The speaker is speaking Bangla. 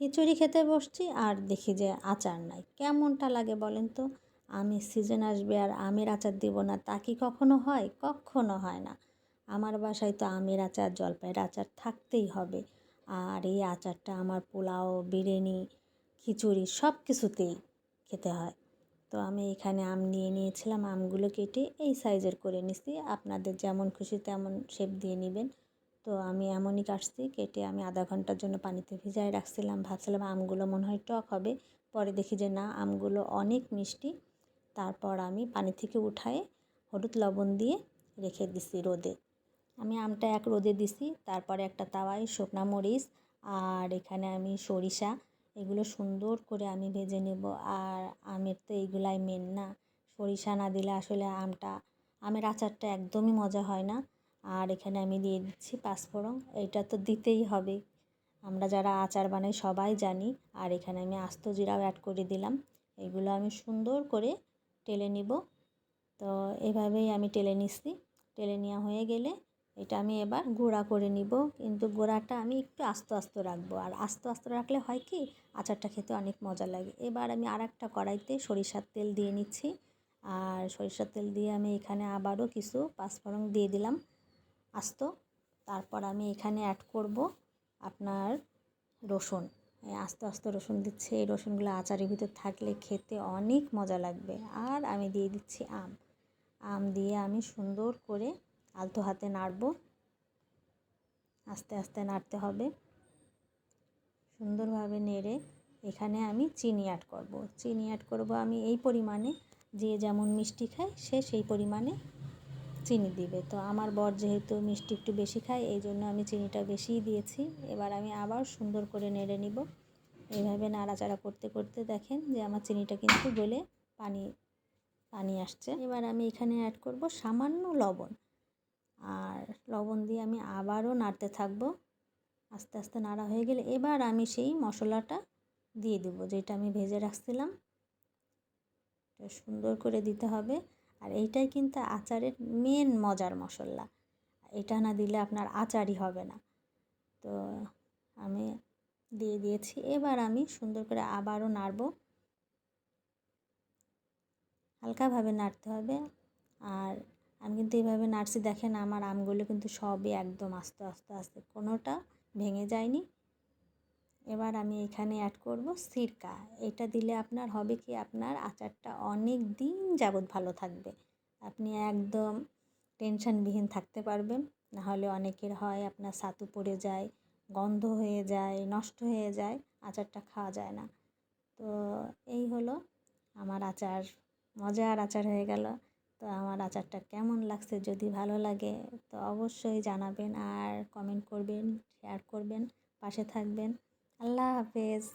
খিচুড়ি খেতে বসছি আর দেখি যে আচার নাই। কেমনটা লাগে বলেন তো? আমি সিজন আসবে আর আমের আচার দেবো না, তা কি কখনো হয়? কখনো হয় না। আমার বাসায় তো আমের আচার, জলপাইয়ের আচার থাকতেই হবে। আর এই আচারটা আমার পোলাও, বিরিয়ানি, খিচুড়ি সব কিছুতেই খেতে হয়। তো আমি এখানে আম নিয়ে নিয়েছিলাম, আমগুলো কেটে এই সাইজের করে নিছি। আপনাদের যেমন খুশি তেমন শেপ দিয়ে নেবেন। তো আমি এমনই কাটছি, কেটে আমি আধা ঘণ্টার জন্য পানিতে ভিজায় রাখছিলাম। ভাবছিলাম আমগুলো মনে হয় টক হবে। পরে দেখি যে না, আমগুলো অনেক মিষ্টি। তারপর আমি পানি থেকে উঠায়ে হলুদ লবণ দিয়ে রেখে দিছি রোদে। আমি আমটা এক রোদে দিছি, তারপরে একটা তাওয়ায় শুকনা মরিচ আর এখানে আমি সরিষা, এগুলো সুন্দর করে আমি ভেজে নেব। আর আমের তো এইগুলাই মেন না। সরিষা না দিলে আসলে আমটা, আমের আচারটা একদমই মজা হয় না। আর এখানে আমি দিয়ে দিচ্ছি পাঁচফোড়ন। এইটা তো দিতেই হবে। আমরা যারা আচার বানাই সবাই জানি। আর এখানে আমি আস্ত জিরাও অ্যাড করে দিলাম। এগুলো আমি সুন্দর করে টেলে নিব। তো এভাবেই আমি টেলে নিচ্ছি। টেলে নেওয়া হয়ে গেলে এটা আমি এবার গুঁড়া করে নিব। কিন্তু গোড়াটা আমি একটু আস্তে আস্তে রাখব। আর আস্তে আস্তে রাখলে হয় কি? আচারটা খেতে অনেক মজা লাগে। এবার আমি আর একটা কড়াইতে সরিষার তেল দিয়ে নিচ্ছি। আর সরিষার তেল দিয়ে আমি এখানে আবারও কিছু পাঁচফোড়ন দিয়ে দিলাম। আস্ত। তারপর আমি এখানে অ্যাড করব আপনার রসুন। আস্তে আস্তে রসুন দিচ্ছে। এই রসুনগুলো আচারের ভিতর থাকলে খেতে অনেক মজা লাগবে। আর আমি দিয়ে দিচ্ছি আম। আম দিয়ে আমি সুন্দর করে আলতো হাতে নাড়ব। আস্তে আস্তে নাড়তে হবে। সুন্দরভাবে নেড়ে এখানে আমি চিনি অ্যাড করব। চিনি অ্যাড করব আমি এই পরিমাণে। যে যেমন মিষ্টি খায় সে সেই পরিমাণে চিনি দিবে। তো আমার বর যেহেতু মিষ্টি একটু বেশি খায়, এই জন্য আমি চিনিটা বেশিই দিয়েছি। এবার আমি আবার সুন্দর করে নেড়ে নিব। এইভাবে নাড়াচাড়া করতে করতে দেখেন যে আমার চিনিটা কিন্তু গলে পানি পানি আসছে। এবার আমি এখানে অ্যাড করব সামান্য লবণ। আর লবণ দিয়ে আমি আবারও নাড়তে থাকব। আস্তে আস্তে নাড়া হয়ে গেলে এবার আমি সেই মশলাটা দিয়ে দেবো, যেটা আমি ভেজে রাখছিলাম। সুন্দর করে দিতে হবে। আর এইটাই কিন্তু আচারের মেন মজার মশলা। এটা না দিলে আপনার আচারই হবে না। তো আমি দিয়ে দিয়েছি। এবার আমি সুন্দর করে আবারও নাড়ব। হালকাভাবে নাড়তে হবে। আর আমি কিন্তু এইভাবে নাড়ছি। দেখেন আমার আমগুলো কিন্তু সবই একদম আস্তে আস্তে আস্তে কোনোটা ভেঙে যায়নি। এবার আমি এখানে অ্যাড করব সিরকা। এটা দিলে আপনার হবে কি, আপনার আচারটা অনেক দিন যাবৎ ভালো থাকবে। আপনি একদম টেনশনবিহীন থাকতে পারবেন। নাহলে অনেকের হয় আপনার ছাতু পড়ে যায়, গন্ধ হয়ে যায়, নষ্ট হয়ে যায়, আচারটা খাওয়া যায় না। তো এই হলো আমার আচার, মজার আচার হয়ে গেল। তো আমার আচারটা কেমন লাগছে যদি ভালো লাগে তো অবশ্যই জানাবেন আর কমেন্ট করবেন শেয়ার করবেন, পাশে থাকবেন। আল্লাহ হাফেজ